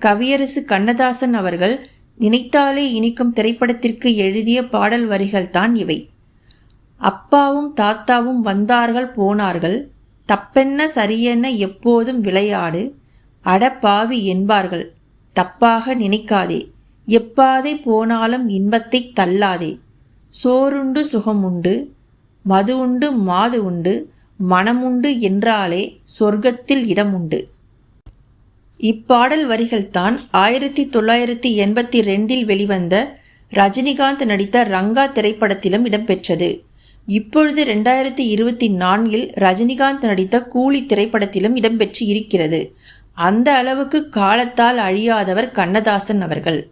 கவியரசு கண்ணதாசன் அவர்கள் நினைத்தாலே இனிக்கும் திரைப்படத்திற்கு எழுதிய பாடல் வரிகள் தான் இவை. அப்பாவும் தாத்தாவும் வந்தார்கள் போனார்கள். தப்பென்ன சரியென்ன எப்போதும் விளையாடு. அட பாவி என்பார்கள். தப்பாக நினைக்காதே. எப்பாதை போனாலும் இன்பத்தை தள்ளாதே. சோறுண்டு சுகமுண்டு மது உண்டு மாது உண்டு மனமுண்டு என்றாலே சொர்க்கத்தில் இடமுண்டு. இப்பாடல் வரிகள்தான் ஆயிரத்தி தொள்ளாயிரத்தி எண்பத்தி ரெண்டில் வெளிவந்த ரஜினிகாந்த் நடித்த ரங்கா திரைப்படத்திலும் இடம்பெற்றது. இப்பொழுது ரெண்டாயிரத்தி இருபத்தி நான்கில் ரஜினிகாந்த் நடித்த கூலி திரைப்படத்திலும் இடம்பெற்று இருக்கிறது. அந்த அளவுக்கு காலத்தால் அழியாதவர் கண்ணதாசன் அவர்கள்.